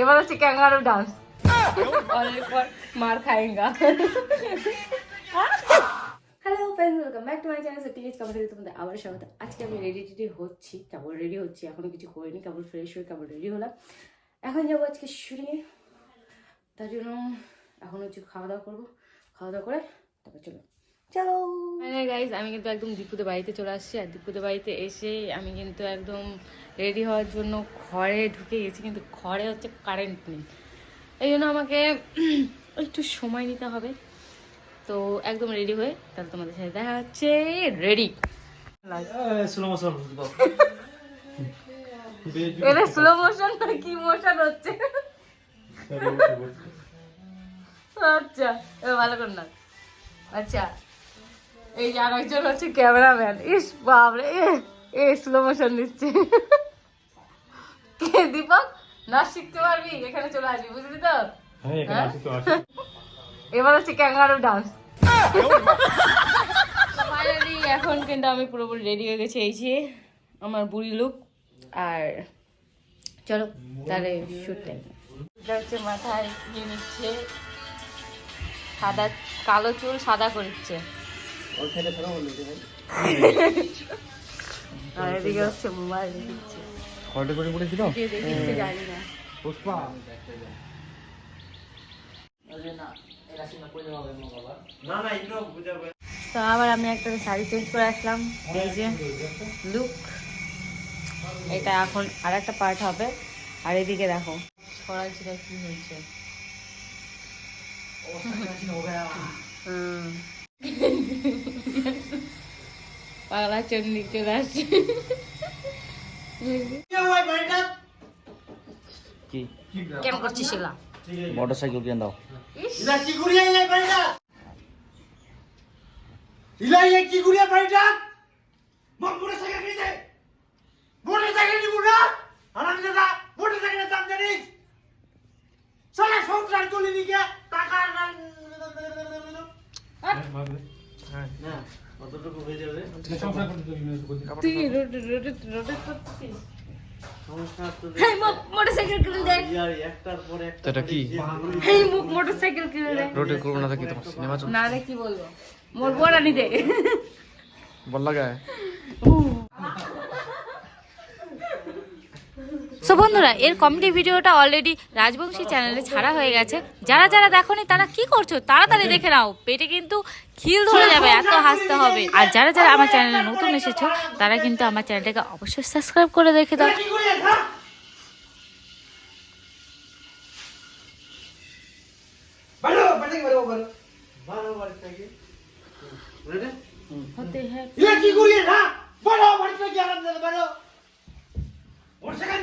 এবার হচ্ছে kangaroo dance অনেক পর মার খায়েঙ্গা hello friends welcome back to my channel so টিকেজ কাপড় থেকে তোমাদের আবার স্বাগত। আজকে আমি রেডি টেডি হচ্ছি কেবল রেডি হচ্ছি এখনও কিছু করিনি কেবল ফ্রেশ হয়ে কেবল রেডি হলাম। এখন যাব আজকে শুটিংয়ে তার জন্য এখন হচ্ছে খাওয়া দাওয়া করব খাওয়া দাওয়া করে তারপর চলো। চলো। গাইজ আমি কিন্তু একদম দীপুদের বাড়িতে চলে আসছি আর দীপুদের বাড়িতে এসে আমি কিন্তু একদম রেডি হওয়ার জন্য ঘরে ঢুকে গেছি কিন্তু ঘরে হচ্ছে কারেন্ট নেই। এই জন্য আমাকে একটু সময় নিতে হবে। তো একদম রেডি হয়ে তাহলে তোমাদের সাথে দেখা হচ্ছে। রেডি স্লো মোশন এটা স্লো মোশন না কি মোশন হচ্ছে? আচ্ছা ভালো করে না আচ্ছা। এই যে আরেকজন হচ্ছে ক্যামেরাম্যান। ইস বাপরে এ এ স্লো মোশন কে দীপক? নাচ শিখতে পারবি? এখানে চলে আসবি বুঝলি তো? হ্যাঁ এখানে আসি তো আসি। এবার হচ্ছে ক্যাঙ্গারু ডান্স ফাইনালি এখন কিন্তু আমি পুরোপুরি রেডি হয়ে গেছি এই যে আমার বুড়ি লুক আর চলো তাহলে শুট হচ্ছে মাথায় নিয়ে নিচ্ছে সাদা কালো চুল সাদা করছে তো আবার আমি একটা শাড়ি চেঞ্জ করে আসলাম এই যে লুক এটা এখন আর একটা পার্ট হবে। আর এদিকে দেখো ছড়াছিটা কি হয়েছে? হুম। পাগলা চন্ডি চলে আসছে। কি কেন করছিস এগুলা মোটর সাইকেল কিনে দাও। ইলা কি গুড়িয়া ইলা বাড়িটা? ইলা ইয়ে কি গুড়িয়া বাড়িটা? মোটর সাইকেল কিনে মোটর সাইকেল নিবো না? আরাম দাদা মোটর সাইকেলের দাম জানিস? সারা সংসার চলে দিকে টাকা না কতটুকু হয়ে যাবে? তুই রোড বন্ধুরা এর কমেডি ভিডিওটা অলরেডি রাজবংশী চ্যানেলে ছাড়া হয়ে গেছে। যারা যারা দেখোনি তারা কি করছ? তাড়াতাড়ি দেখে নাও। পেটে কিন্তু খিল ধরে যাবে এত হাসতে হবে। আর যারা যারা আমার চ্যানেলে নতুন এসেছ তারা কিন্তু আমার চ্যানেলটাকে অবশ্যই সাবস্ক্রাইব করে দেখে দাও। কি খা বাড়ো বাড়ি বাড়ো বাড়ো বাড়ো বাড়ি থেকে রেডি? হতে হ্যাঁ কি গুড়িয়া খা বাড়ো বাড়ি থেকে আরাম দাদা বাড়ো ওর সেখানে